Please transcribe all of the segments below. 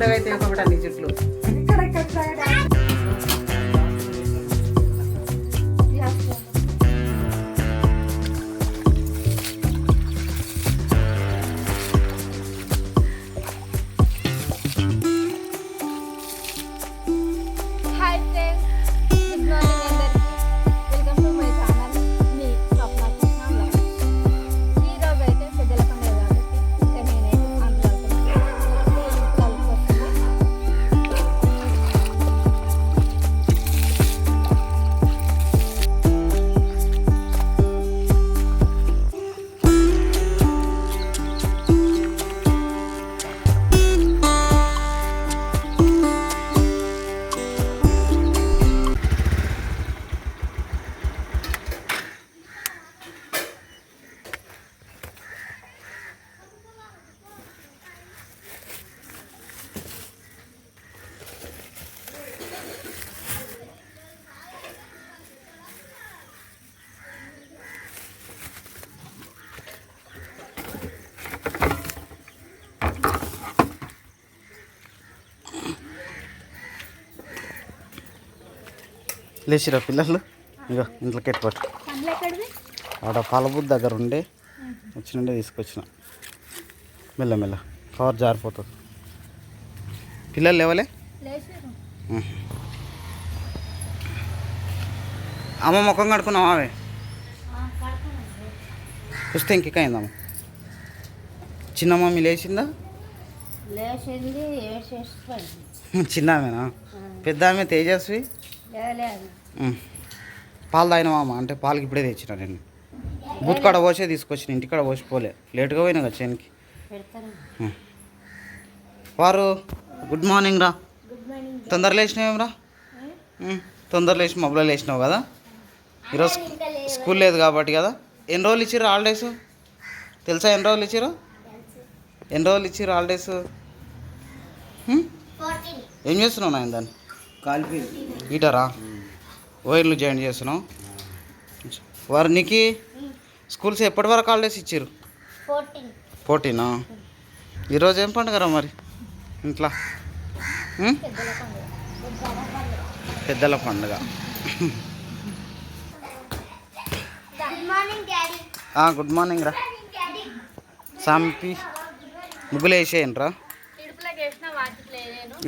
Mummy పెద్దగా అయితే ఒకటి అన్ని చెట్లు లేచిరా పిల్లలు. ఇగో పండ్లు ఎక్కడివి ఆడ పాలబుద్ధి దగ్గర ఉండే వచ్చినుండే తీసుకొచ్చిన. మెల్ల మెల్ల. కవర్ జారిపోతుంది. పిల్లలు లేవలే. అమ్మ ముఖం కడుకున్నావా అవే? చూస్తే ఇంకెక్కయిందమ్మ చిన్న మమ్మీ లేచిందా? చిన్న ఆమెనా? పెద్ద ఆమె తేజస్వి. పాలు తాగినవా అమ్మ అంటే పాలకి ఇప్పుడే తెచ్చిన నేను. బూత్కాడ పోసే తీసుకొచ్చిన ఇంటికాడ పోసి పోలే. లేట్గా పోయినా కదా చేనికి. వారు గుడ్ మార్నింగ్ రా. గుడ్ మార్నింగ్ తొందర లేచినావేమ్రా తొందర లేచి మొబైల్ లేచినావు కదా? ఈరోజు స్కూల్ లేదు కాబట్టి కదా? ఎన్ని రోజులు ఇచ్చిర్రు హాలిడేస్? తెలుసా ఎన్ని రోజులు ఇచ్చిర్రు? ఎన్ని రోజులు ఇచ్చిర్రు హాలిడేస్? ఏం చేస్తున్నావు నాయన దాన్ని? కాలిపి ఈటరా వైర్లు జాయిన్ చేస్తున్నావు వారు నీకు స్కూల్స్ ఎప్పటి వరకు హాలిడేస్ ఇచ్చారు? ఫోర్టీన్. ఈరోజు ఏం పండుగరా మరి? ఇంట్లో? పెద్దల పండుగ. గుడ్ మార్నింగ్ రా. సాంపి ముగ్గులు వేసేయండి రా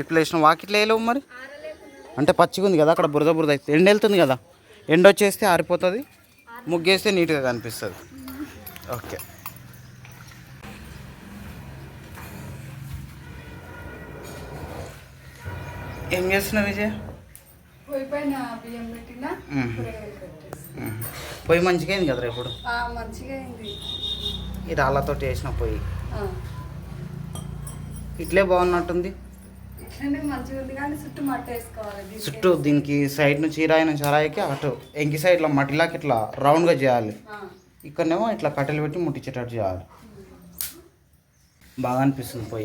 ఇట్లా వేసిన వాకిట్లో వేయలేవు మరి? అంటే పచ్చిగా ఉంది కదా అక్కడ బురద బురద అయితే. ఎండ వెళ్తుంది కదా ఎండ వచ్చేస్తే ఆరిపోతుంది ముగ్గేస్తే నీట్గా కనిపిస్తుంది. ఓకే. ఏం చేస్తున్నావు విజయ్. పొయ్యి మంచిగా అయింది కదరా ఇప్పుడు ఈ రాళ్ళతోటి వేసిన పొయ్యి. ఇట్లే బాగున్నట్టుంది? ఇట్లనే మంచిగా ఉంది కానీ చుట్టూ మట్ట వేసుకోవాలి దీనికి. చుట్టూ దీనికి సైడ్ నుంచి రాయి నుంచి అరాయికి అటు ఎంకి సైడ్లో మట్టిలాకి ఇట్లా రౌండ్గా చేయాలి. ఇక్కడనేమో ఇట్లా కట్టెలు పెట్టి ముట్టించేటట్టు చేయాలి. బాగా అనిపిస్తుంది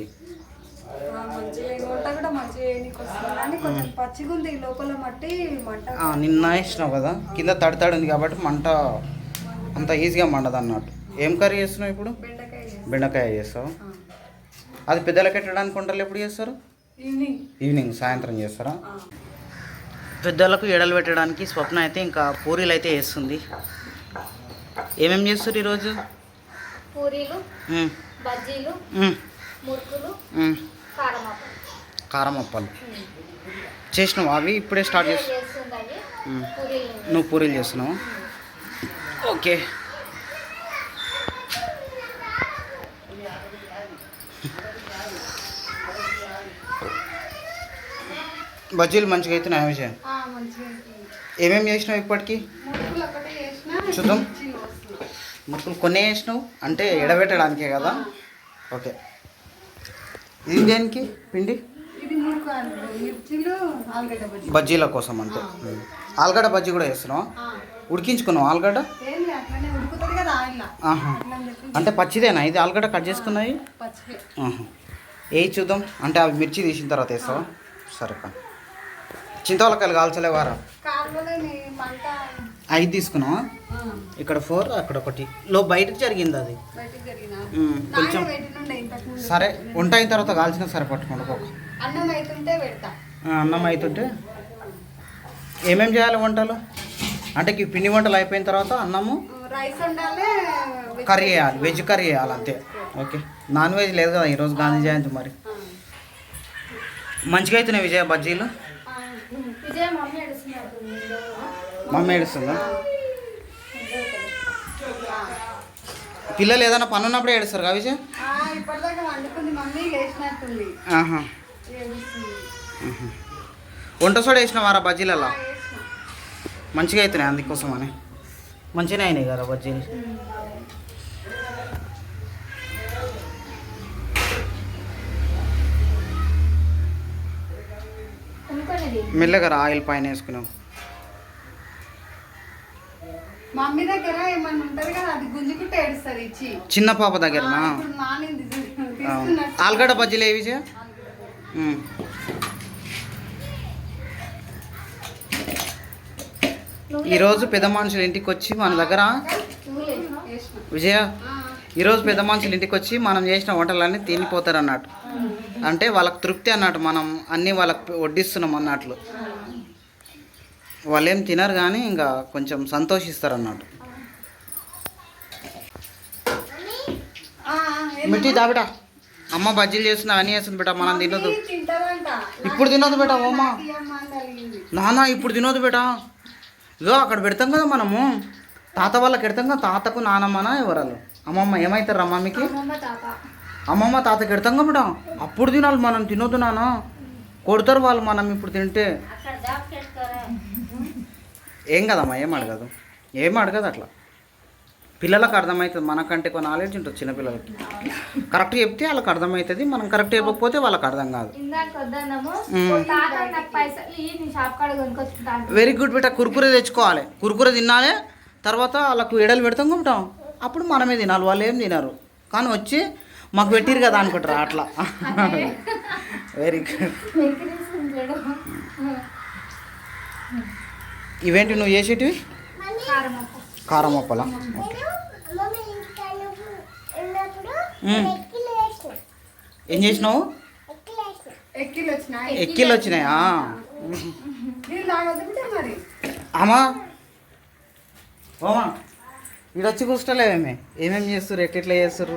ఆ, నిన్న వేసినావు కదా కింద తడి తడి ఉంది కాబట్టి మంట అంత ఈజీగా మండదు అన్నట్టు. ఏం కర్రీ చేస్తున్నావు ఇప్పుడు? బెండకాయ చేసి. బెండకాయ చేస్తావు? అది పెద్దలకు పెట్టడానికి వంటలు ఎప్పుడు చేస్తారు? ఈవినింగ్ ఈవినింగ్ సాయంత్రం చేస్తారా? పెద్దలకు ఎడలు పెట్టడానికి స్వప్న అయితే ఇంకా పూరీలు అయితే వేస్తుంది. ఏమేమి చేస్తారు ఈరోజు? పూరీలు బజ్జీలు మురుకులు కారం అప్పాలు. చేసినావు అవి? ఇప్పుడే స్టార్ట్ చేసి చేస్తుంది అవి ఉమ్. పూరీలు నువ్వు పూరీలు చేస్తున్నావు? ఓకే. బజ్జీలు మంచిగా అయితే నా ఉంది. ఏమేమి చేసినావు ఇప్పటికి? చూద్దాం. ముక్కలు కొన్నే వేసినావు అంటే ఎడబెట్టడానికే కదా? ఓకే. ఇది దేనికి? పిండి? బజ్జీల కోసం అంతే. ఆలుగడ్డ బజ్జీ కూడా వేస్తున్నావు ఉడికించుకున్నావు ఆలుగడ్డ? అంటే పచ్చిదేనా? ఇది ఆలుగడ్డ కట్ చేసుకున్నాయి. ఏ చూద్దాం. అంటే అవి మిర్చి తీసిన తర్వాత వేస్తావా? సరే కా చింతవలకాయలు కాల్చలేవారా కాలువలో మంట ఐదు తీసుకున్నావా? ఇక్కడ ఫోర్ అక్కడ ఒకటి. లో బయటకు జరిగింది అది. కొంచెం సరే వంట అయిన తర్వాత కాల్చిన సరే పట్టుకోండి అన్నం అవుతుంటే ఏమేం చేయాలి వంటలు? అంటే ఈ పిండి వంటలు అయిపోయిన తర్వాత అన్నము? కర్రీ వేయాలి వెజ్ కర్రీ వేయాలి అంతే. ఓకే. నాన్ వెజ్ లేదు కదా ఈరోజు గాంధీ జయంతి మరి. మంచిగా అవుతున్నాయి విజయ బజ్జీలు? మమ్మీ ఏడుస్తుందా? పిల్లలు ఏదైనా పని ఉన్నప్పుడే ఏడుస్తారు కదా విజయ్. వంట సోడా వేసిన వారా బజ్జీలలో. మంచిగా అవుతున్నాయి అందుకోసం అని మంచిగానే అయినాయి కదా బజ్జీలు? మెల్లగా రా, ఆయిల్ పైన వేసుకున్నాం మమ్మీ దగ్గర ఏమన్నా ఉంటది కదా అది గుంజుకుంటే ఏడుస్తుంది ఇచ్చి చిన్న పాప. తీసుకున్నట్టు ఆలుగడ్డ బజ్జీలు ఏవి. ఈరోజు పెద్ద మనుషులు ఇంటికి వచ్చి మన దగ్గర. విజయ ఈరోజు పెద్ద మనుషులు ఇంటికి వచ్చి మనం చేసిన వంటలన్నీ తినిపోతారు అన్నట్టు అంటే వాళ్ళకి తృప్తి అన్నట్టు మనం అన్నీ వాళ్ళకి వడ్డిస్తున్నాం అన్నట్లు. వాళ్ళు ఏం తినరు కానీ ఇంకా కొంచెం సంతోషిస్తారు అన్నట్టు మిట్టి దాబిట అమ్మ బజ్జీలు చేస్తున్నా అని చేస్తుంది బిడ్డ మనం తినదు ఇప్పుడు తినదు బిడ్డ ఓమ్మ నాన్న ఇప్పుడు తినదు బిడ్డ. ఇదో అక్కడ పెడతాం కదా మనము. తాత వాళ్ళకి పెడతాం కదా తాతకు నానమ్మనా ఎవరాలు? అమ్మమ్మ ఏమవుతారు రా మమ్మీకి అమ్మమ్మ తాత. పెడతాం కదా అప్పుడు తినాలి మనం తినొద్దు నాన్న. కొడతారు వాళ్ళు మనం ఇప్పుడు తింటే. ఏం కదమ్మా ఏం అడగదు? ఏం అడగదు అట్లా? పిల్లలకు అర్థమవుతుంది మనకంటే కొన్ని నాలెడ్జ్ ఉంటుంది చిన్నపిల్లలకి కరెక్ట్ చెప్తే వాళ్ళకి అర్థమవుతుంది మనం కరెక్ట్ చెప్పకపోతే వాళ్ళకి అర్థం కాదు. వెరీ గుడ్ బిడ్డ కురుకురే తెచ్చుకోవాలి. కురుకురే తినాలి తర్వాత వాళ్ళకు ఎడలు పెడతాం కాబట్టి అప్పుడు మనమే తినాలి వాళ్ళు ఏం తినరు. కానీ వచ్చి మాకు పెట్టిరు కదా అనుకుంటారు అట్లా. Very good. ఇవేంటి నువ్వు చేసేటివి? కారం అప్పలా ఓకే. ఏం చేసినావు? ఎక్కిలు వచ్చినాయి అమ్మా. ఓమా వీడొచ్చి కూర్చోలేవేమే ఏమేమి చేస్తారు ఎట్లా చేస్తారు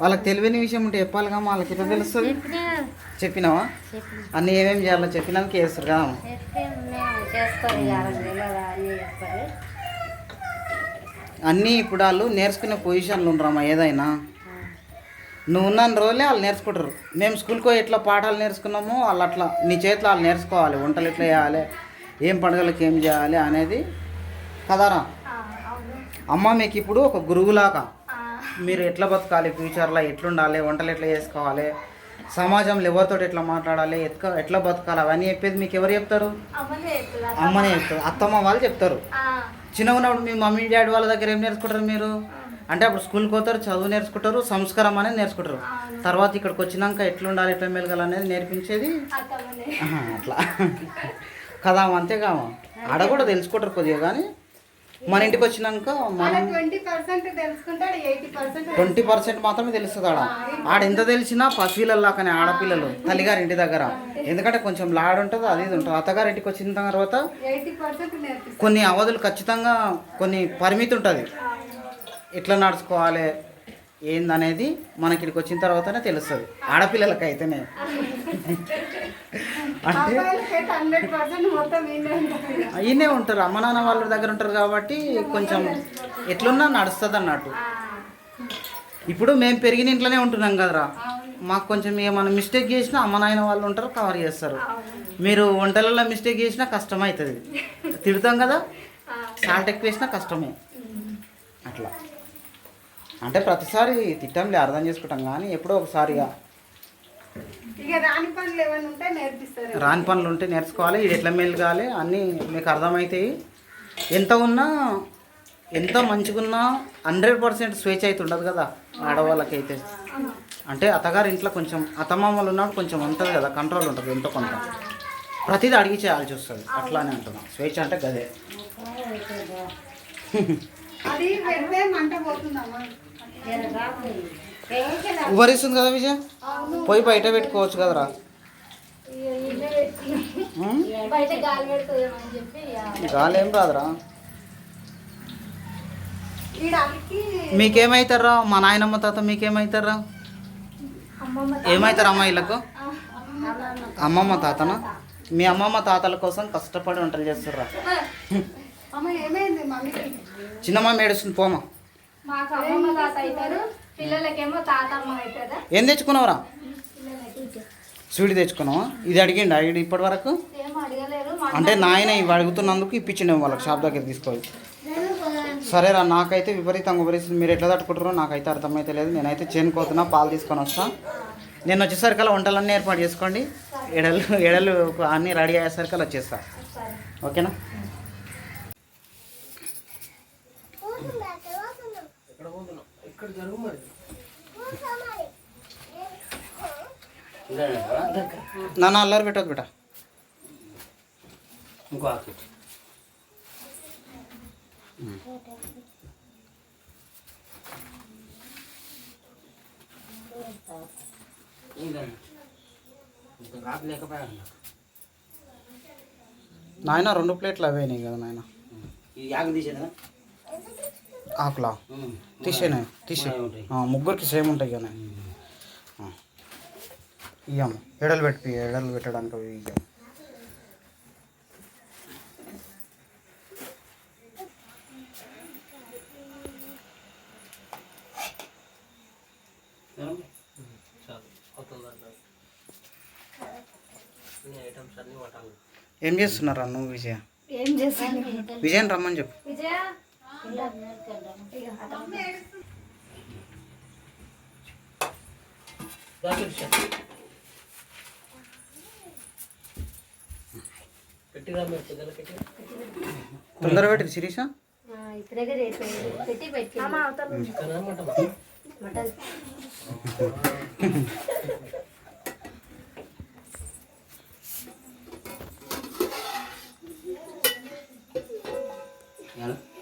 వాళ్ళకి తెలియని విషయం ఉంటే చెప్పాలిగా వాళ్ళకి. ఎట్లా తెలుస్తుంది? చెప్పినావా? అన్నీ ఏమేమి చేయాలో చెప్పినాక చేస్తారు కదా అన్నీ ఇప్పుడు వాళ్ళు నేర్చుకునే పొజిషన్లు ఉండరమ్మా ఏదైనా. నువ్వు ఉన్న రోజులే వాళ్ళు నేర్చుకుంటారు. మేము స్కూల్కి పోయి ఎట్లా పాఠాలు నేర్చుకున్నామో వాళ్ళు అట్లా నీ చేతిలో వాళ్ళు నేర్చుకోవాలి వంటలు ఎట్లా చేయాలి ఏం పండుగలకు ఏం చేయాలి అనేది కదారా అమ్మ మీకు ఇప్పుడు ఒక గురువులాగా. మీరు ఎట్లా బతకాలి? ఫ్యూచర్లో ఎట్లుండాలి? వంటలు ఎట్లా చేసుకోవాలి? సమాజంలో ఎవరితో ఎట్లా మాట్లాడాలి? ఎట్లా ఎట్లా బతకాలి? అవన్నీ చెప్పేది మీకు ఎవరు చెప్తారు? అమ్మనే చెప్తారు. అత్తమ్మ వాళ్ళు చెప్తారు. ఆ, చిన్నగా ఉన్నప్పుడు మీ మమ్మీ డాడీ వాళ్ళ దగ్గర ఏం నేర్చుకుంటారు మీరు? అంటే అప్పుడు స్కూల్కి పోతారు చదువు నేర్చుకుంటారు సంస్కారం అనేది నేర్చుకుంటారు. తర్వాత ఇక్కడికి వచ్చినాక ఎట్లుండాలి? ఎట్లా మెలగాలి అనేది నేర్పించేది? అట్లా. కదా అంతేగామా ఆడ కూడా తెలుసుకుంటారు కొద్దిగా కానీ మన ఇంటికి వచ్చినాక మనం ట్వంటీ పర్సెంట్ మాత్రమే తెలుస్తుంది ఆడ. ఆడ ఎంత తెలిసినా పసిపిల్లల్లాకనే ఆడపిల్లలు తల్లిగారి ఇంటి దగ్గర. ఎందుకంటే కొంచెం లాడ్ ఉంటుంది అది ఇది ఉంటుంది. అత్తగారి ఇంటికి వచ్చిన తర్వాత కొన్ని అవధులు ఖచ్చితంగా కొన్ని పరిమితి ఉంటుంది. ఎట్లా నడుచుకోవాలి ఏందనేది మనకి ఇక్కడికి వచ్చిన తర్వాతనే తెలుస్తుంది. ఆడపిల్లలకి ఈయనే ఉంటుంది. అయినే ఉంటారు. అమ్మ నాన్న వాళ్ళ దగ్గర ఉంటారు కాబట్టి కొంచెం ఎట్లున్నా నడుస్తుంది అన్నట్టు. ఇప్పుడు మేము పెరిగిన ఇంట్లోనే ఉంటున్నాం కదరా. మాకు కొంచెం ఏమైనా మిస్టేక్ చేసినా అమ్మ నాయన వాళ్ళు ఉంటారు కవర్ చేస్తారు. మీరు వంటలలో మిస్టేక్ చేసినా కష్టం అవుతుంది తిడతాం కదా? సాల్ట్ ఎక్కువ వేసినా కష్టమే. అట్లా. అంటే ప్రతిసారి తిట్టంలే అర్థం చేసుకుంటాం. కానీ ఎప్పుడో ఒకసారిగా ఇక రాని పనులు ఏమైనా ఉంటే నేర్పిస్తారు. రాని పనులు ఉంటే నేర్చుకోవాలి. ఇది ఎట్లా మెలగాలి అన్నీ మీకు అర్థమవుతాయి. ఎంత ఉన్నా ఎంత మంచిగున్నా హండ్రెడ్ పర్సెంట్ స్వేచ్ఛ అయితే ఉండదు కదా ఆడవాళ్ళకైతే. అంటే అత్తగారి ఇంట్లో కొంచెం అత్తమామలు ఉన్నప్పుడు కొంచెం ఉంటుంది కదా కంట్రోల్ ఉంటుంది ఎంతో కొంత. ప్రతిదీ అడిగి చేయాల్సి వస్తుంది. అట్లానే అంటున్నాం. స్వేచ్ఛ అంటే గదే. అది మంట పోతుందమ్మా. ఉబరిస్తుంది కదా విజయ? పోయి బయట పెట్టుకోవచ్చు కదరా. గాలి ఏం రాదురా. మీకేమవుతారా మా నాయనమ్మ తాత మీకేమవుతారా ఏమవుతారు అమ్మ వీళ్ళకు అమ్మమ్మ తాతనా? మీ అమ్మమ్మ తాతల కోసం కష్టపడి వంటలు చేస్తారా చిన్నమ్మ ఏడుస్తుంది పోమా. మాకు అమ్మమ్మ తాత అవుతారు పిల్లలకేమో తాతమ్మ అవుతుందా ఏం తెచ్చుకున్నావురా? స్వీట్ తెచ్చుకున్నావా? ఇది అడిగిండు? అడిగి ఇప్పటి వరకు అంటే నాయన ఇవి అడుగుతున్నందుకు ఇప్పించిండే వాళ్ళకి షాప్ దగ్గర తీసుకోవాలి. సరేరా నాకైతే విపరీతంగా ఉపరిస్తుంది మీరు ఎట్లా తట్టుకుంటారో నాకైతే అర్థమైతే లేదు. నేనైతే చేనుకోతున్నా పాలు తీసుకొని వస్తా. నేను వచ్చేసరికల్లా వంటలన్నీ ఏర్పాటు చేసుకోండి. ఎడలు ఎడలు అన్నీ రెడీ అయ్యేసరికల్లా వచ్చేస్తా. సరే ఓకేనా నాన్న అల్లరి పెట్టదు బిడ్డ. ఇంకో ఆకు ఆకు లేకపోయాను నాయన రెండు ప్లేట్లు అవేనాయి కదా నాయన. ఆకు తీసేదా ఆకులా? తీసేనాయి తీసే. ముగ్గురికి సేమ్ ఉంటాయి కదా. ఇయ్యమ్మ. ఎడలు పెట్టి ఎడలు పెట్టడానికి అవి ఇయ్యమ్మ. ఏం చేస్తున్నారా నువ్వు విజయ? విజయన్ రమ్మని చెప్పు. తొందర పెట్టి శిరీష. పెట్టి పెట్టి. చికెన్ అనమాట మటన్.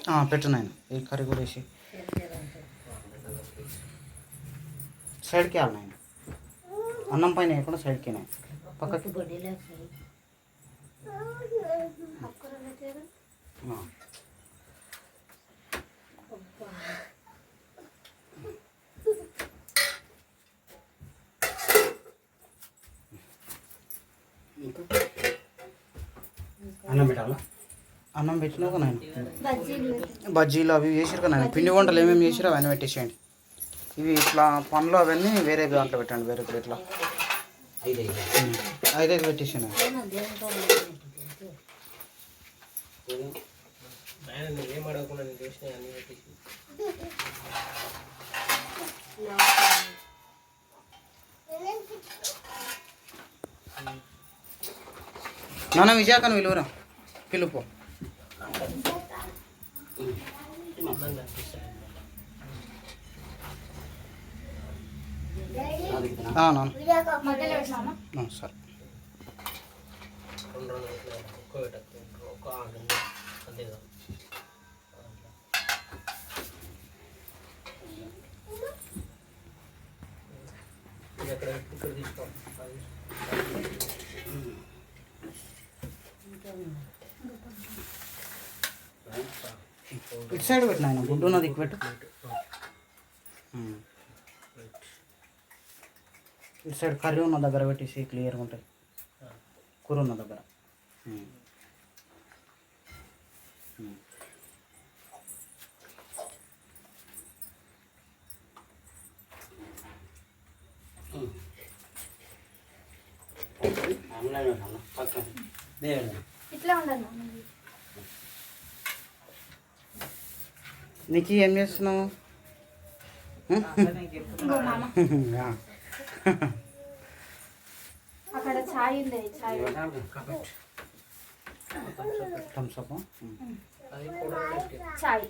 ఆ, పెట్టు నాయన. ఈ కర్రీ కూడా వేసి సైడ్కి నాయన అన్నం పైన వేయకుండా సైడ్కి పక్కకి. ఆ. అన్నం పెట్టాలా? అన్నం పెట్టినాక నాయన బజ్జీలు. అవి వేసారు కదా నాయన పిండి వంటలు ఏమేమి చేసారో అవన్నీ పెట్టేసేయండి. ఇవి ఇట్లా పండ్లు అవన్నీ వేరే దాంట్లో పెట్టండి వేరే ప్లేట్లో ఐదు ఐదు ఐదైదు పెట్టేసాను ఏం అడగకుండా నాన్న విలువరా పిలుపు అన్నం కనిపిస్తాను అది ఆ, నాన్న మధ్యలో పెట్టినామా ఆ, సరే రెండు రెండు పెట్టినా. ఒక్క పెట్టకు ఒక్క ఆకు అంతేగా ఇది ఎక్కడ ఇక్కడ తీసుకో. ఇటు సైడ్ పెట్టిన గుడ్డు ఉన్నది ఇటు పెట్టు. ఇటు సైడ్ కర్రీ ఉన్న దగ్గర పెట్టేసి క్లియర్గా ఉంటుంది. కూర ఉన్న దగ్గర. ఇట్లా ఉండదు నీకు ఏం చేస్తున్నావు. అక్కడ ఛాయ్ ఉంది ఛాయ్. థమ్స్ అప్ అది కూడా పెట్టి ఛాయ్.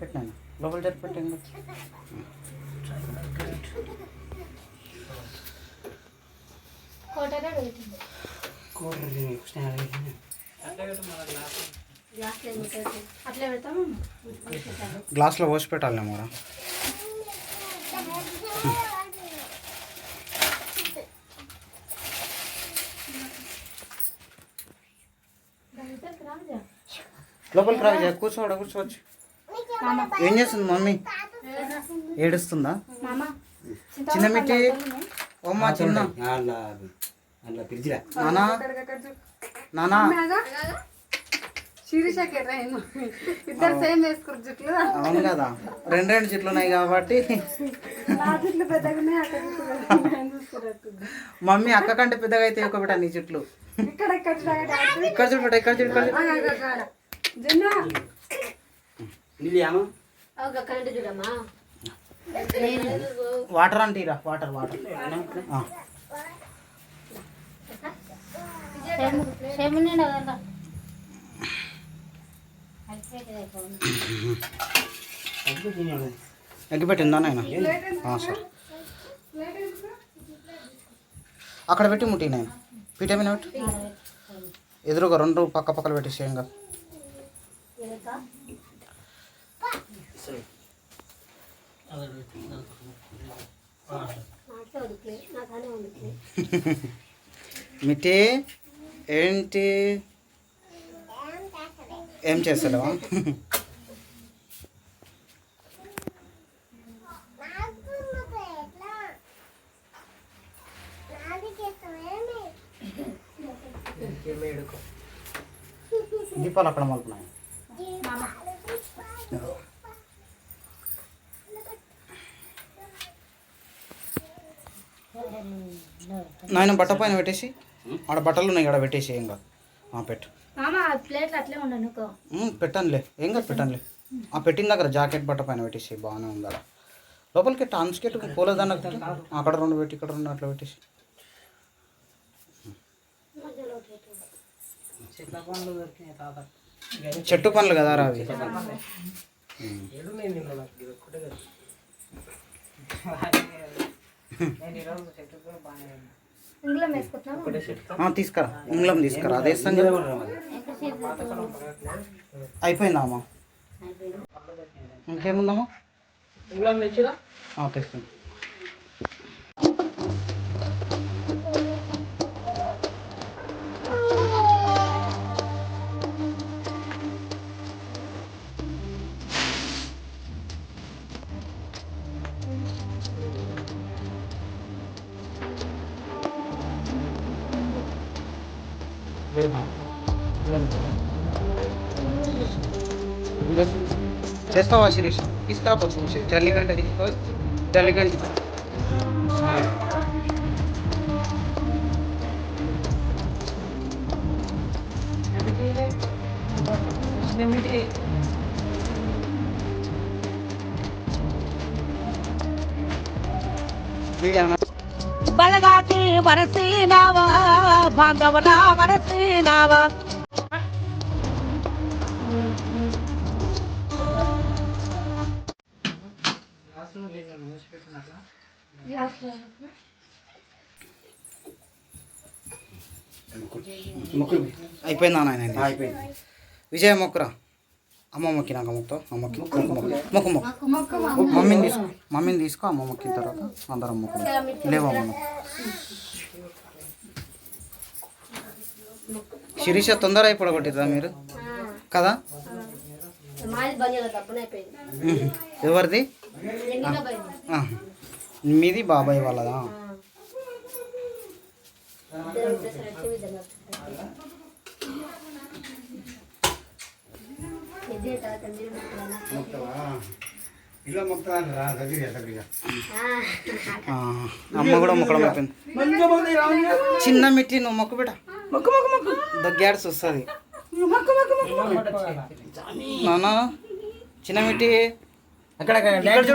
పెట్టినాను లోపల జరిపి పెట్టండి. కోటగా పెట్టింది కూర అట్లే పెడతాము. గ్లాస్లో పోసి పెట్టాలి మేడం లోపలికి రా విజయ్. కూర్చోడ కూర్చోవచ్చు ఏం చేస్తుంది మమ్మీ ఏడుస్తుందా చిన్న మిట్టి ఓమ్మా చిన్న నానా నానా శిరీషకి ఇద్దరు సేమ్ వేసుకురు జుట్లు. అవును కదా. రెండు రెండు చెట్లు ఉన్నాయి కాబట్టి. మమ్మీ అక్క కంటే పెద్దగా అయితే ఒక బిడ్డ నీ చెట్లు ఇక్కడ ఇక్కడ చూడు బిడ్డ, చూడు. చూడు. ఆగు, ఆగు, ఆగు, ఎగ్గి పెట్టిందా నాయన? సరే. అక్కడ పెట్టి ముట్టి నేను పెట్టు? ఎదురుగా రెండు పక్క పక్కలు పెట్టేసేయంగా మిట్టి ఏంటి? ఏం చేస్తావా దీపాలు అక్కడ మలుపున్నాయి నాయన బట్ట పైన పెట్టేసి ఆడ బట్టలు ఉన్నాయి ఆడ పెట్టేసి ఏం కాదు ఆ, పెట్టు. ప్లేట్లు అట్లే ఉండనుకో పెట్టనులే. ఏం కాదు పెట్టనులే. ఆ పెట్టిన దగ్గర జాకెట్ బట్ట పైన పెట్టేసి బాగానే ఉంది అలా లోపలికి టాన్స్కెట్ పూలదండ పెట్టు. అక్కడ రెండు పెట్టి ఇక్కడ రెండు అట్లా పెట్టేసి. చెట్టు పనులు కదా రా అవి? ఏడు నేను నిన్న నాకు ఇది ఒక్కటే కదా. ఇందులో వేసుకుంటున్నాము ఒకటే చెట్టు ఆ, తీసుకురా. ఉంగళం తీసుకురా. అదే ఇస్తాం కదా అయిపోయిందా. Stało się ryż. I stało po czym się. Delegant, delegant. Delegant. बलगा के बरसे नावा बांधवना बरसे नावा అయిపోయిందా నాయన అయిపోయింది. విజయ మొక్కురా. అమ్మ మొక్కినాక మొక్కుతావు అమ్మ మొక్కి. మొక్కు మొక్కు. మొక్కు మమ్మీని తీసుకో. మమ్మీని తీసుకో అమ్మ మొక్కిన తర్వాత అందరం మొక్కు లేవమ్మ. శిరీష తొందర అయిపోగొట్టిరా మీరు? కదా? మాది బంద్ తప్పున అయిపోయింది. ఉహు. ఎవరిది. మీది బాబాయ్ వాళ్ళదా? అమ్మ కూడా మొక్కడం అయిపోయింది. చిన్న మిట్టి నువ్వు మొక్కు బిడ్డ. దగ్గాడ్స్ వస్తుంది. నాన్న చిన్న మిట్టి. అక్కడ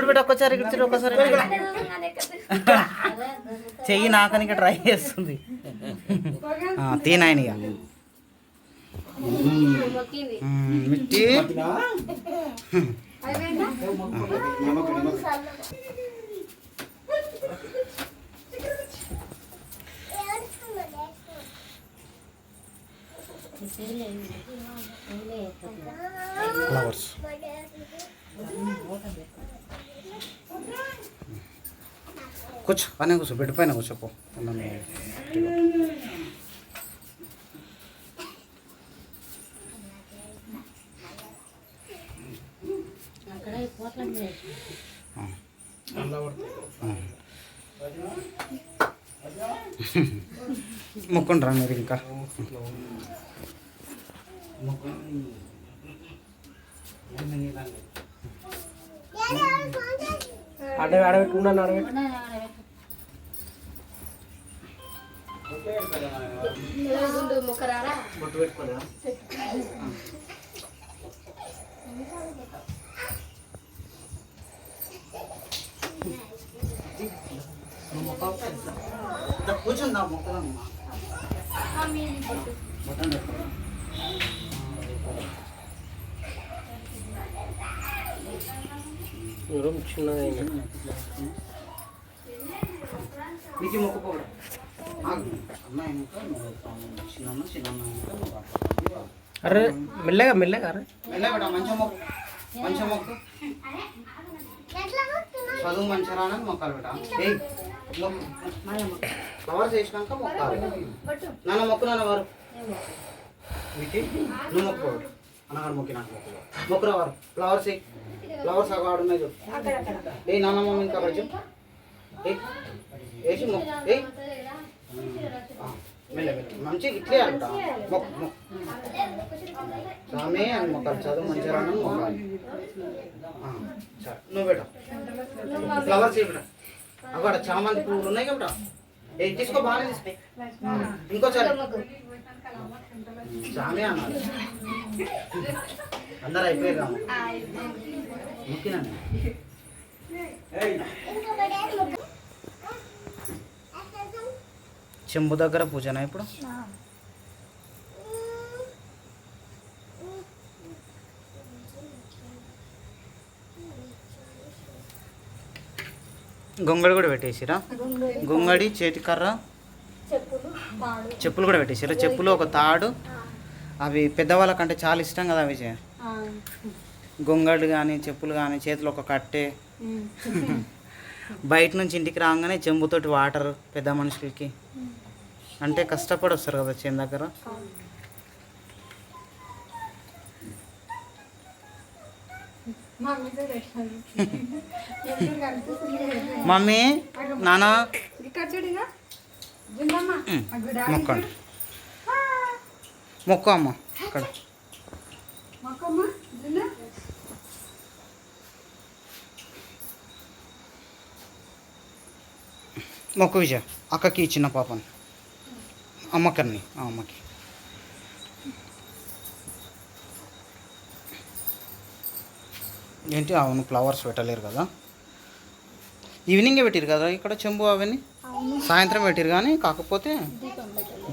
బిడ్డ ఒక్కసారి ఇక్కడ చూడు ఒక్కసారి చెయ్యి నాకనికి ట్రై చేస్తుంది. ఆ, తీనాయన మిట్టి. ఫ్లవర్స్ కూర్చో పైన కూర్చో బెడ్ పైన కూర్చోపో మొక్కుండ్రా మీరు ఇంకా ఆడ ఆడబెట్టుకున్నాను ఆడబెట్టు బొట్టు పెట్టుకోలేదా కూర్చుందా మొక్కదమ్మా బొట్టం పెట్టుకో. రూమ్ అరే మెల్లగా మెల్లగా అరే వెళ్ళబెట్ట మంచి మొక్కు. మంచి మొక్కు. చదువు మంచి రానని మొక్కాలి మొక్కు. కవర్ చేసినాక మొక్కాలి. నాన్న మొక్కు నాన్న వారు. నువ్వు మొక్కు అన్నగారు మొక్కి నాకు మొక్కు మొక్కురా వారు. ఫ్లవర్స్ ఫ్లవర్స్ అవి ఆడున్నాయి చూడు. ఏ నాన్న మమ్మీ ఇంకా అక్కడ చెప్పు ఏ వేసి మొక్కు. ఏ మంచి ఇట్లే అంట స్వామి అని మొక్కాలి చదువు మంచిగా రానని మొక్కాలి సరే నువ్వు బెట ఫ్లవర్స్ ఏ అక్కడ చామంతి పువ్వులు ఉన్నాయి కదా ఏ తీసుకో బాగానే తీసుకో ఇంకోసారి స్వామి అన్నారు అందరు అయిపోయారు రాము చెంబు దగ్గర పూజనా ఇప్పుడు? గొంగడి కూడా పెట్టేసిరా? గొంగడి. చేతికర్ర చెప్పులు కూడా పెట్టేసారు? చెప్పులు ఒక తాడు. అవి పెద్దవాళ్ళకంటే చాలా ఇష్టం కదా అవి గొంగడు కానీ చెప్పులు కానీ చేతిలో ఒక కట్టె. బయట నుంచి ఇంటికి రాగానే చెంబుతోటి వాటర్ పెద్ద మనుషులకి. అంటే కష్టపడి వస్తారు కదా చేను దగ్గర? మమ్మీ నాన్న మొక్కండి. మొక్క అమ్మ అక్కడ మొక్క విజయ అక్కకి చిన్న పాపని. అమ్మకన్ని ఆ అమ్మకి. ఏంటి? అవును ఫ్లవర్స్ పెట్టలేరు కదా. ఈవినింగే పెట్టారు కదా ఇక్కడ చెంబు అవన్నీ? సాయంత్రం పెట్టారు కానీ కాకపోతే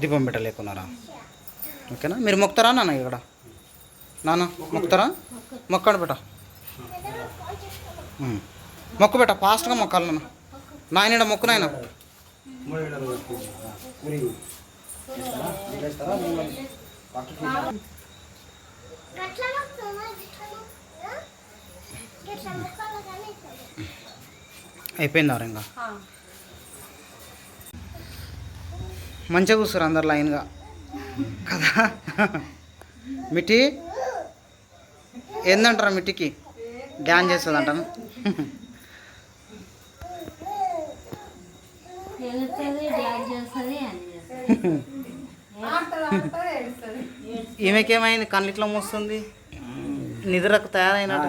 దీపం పెట్టలేకున్నారా? ఓకేనా? మీరు మొక్తారా నాన్న ఇక్కడ? నాన్న మొక్తారా మొక్కండి బెట. మొక్కు బెట ఫాస్ట్గా మొక్కాలి నాన్న. నాయన. మొక్కు నాయన. అయిపోయింది ఇంకా? మంచిగా కూర్చోరు అందరు లైన్గా. కదా? మిట్టి? ఏందంటారా మిట్టికి? డ్యాన్ చేస్తుంది అంటాను ఆడుతుంది ఆడుతుంది ఏడుస్తుంది ఈమెకేమైంది? కళ్ళు ఇట్లా మూస్తుంది. నిద్రకు తయారైనట్టు